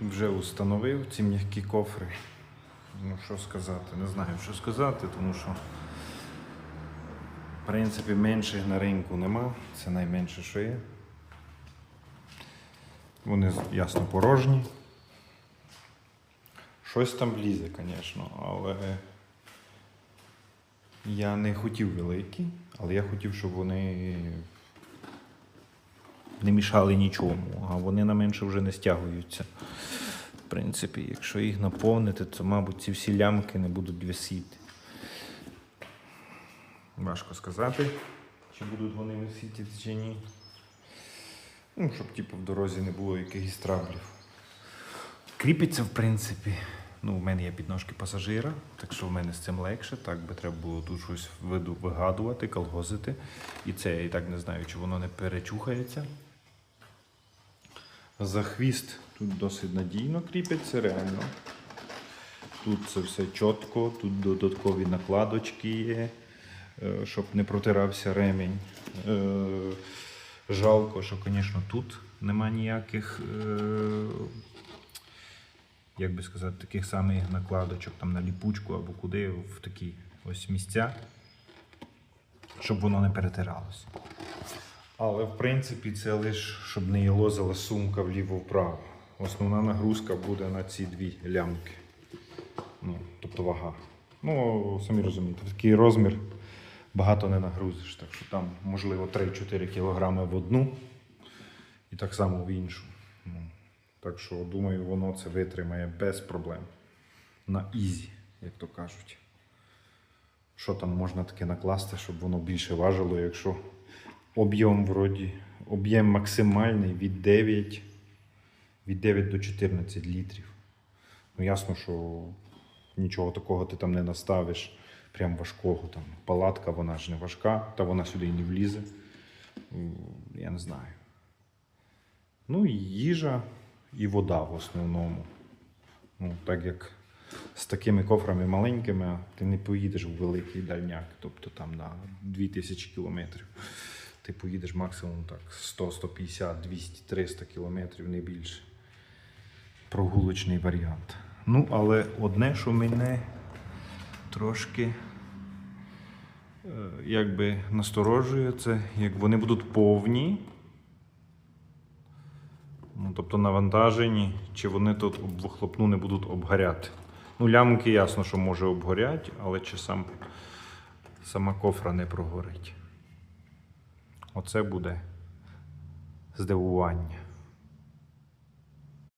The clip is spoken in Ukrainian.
Вже установив ці м'які кофри. Ну, що сказати, не знаю, що сказати, тому що, в принципі, менших на ринку нема. Це найменше, що є. Вони ясно порожні. Щось там влізе, звісно, але я не хотів великі, але я хотів, щоб вони не мішали нічому, а вони на менше вже не стягуються. В принципі, якщо їх наповнити, то, мабуть, ці всі лямки не будуть висіти. Важко сказати, чи будуть вони висіти чи ні. Ну, щоб типу, в дорозі не було якихось траблів. Кріпиться, в принципі. Ну, у мене є підножки пасажира, так що в мене з цим легше. Так би треба було тут щось вигадувати, колгозити. І це я і так не знаю, чи воно не перечухається. За хвіст тут досить надійно кріпиться, реально. Тут це все чітко, тут додаткові накладочки є, е, щоб не протирався ремінь. Е, Жалко, що, звісно, тут нема ніяких, е, як би сказати, таких самих накладочок там на ліпучку або куди в такі ось місця, щоб воно не перетиралося. Але в принципі це лише, щоб не лозила сумка вліво-вправо. Основна нагрузка буде на ці дві лямки. Ну, тобто вага. Ну, самі розумієте, такий розмір багато не нагрузиш. Так що там, можливо, 3-4 кг в одну і так само в іншу. Ну, так що, думаю, воно це витримає без проблем. На ізі, як то кажуть. Що там можна таке накласти, щоб воно більше важило, якщо об'єм вроді, об'єм максимальний від 9, від 9 до 14 літрів. Ну ясно, що нічого такого ти там не наставиш, прям важкого. Там. Палатка, вона ж не важка, та вона сюди і не влізе. Я не знаю. Ну і їжа і вода в основному. Ну, так як з такими кофрами маленькими ти не поїдеш в великий дальняк, тобто там на 2000 кілометрів. Ти поїдеш максимум так 100, 150, 200, 300 кілометрів, не більше. Прогулочний варіант. Ну, але одне, що мене трошки е, якби насторожує, це як вони будуть повні. Ну, тобто навантажені, чи вони тут вихлопну не будуть обгоряти. Ну, лямки ясно, що може обгорять, але чи сам, сама кофра не прогорить. Оце буде здивування.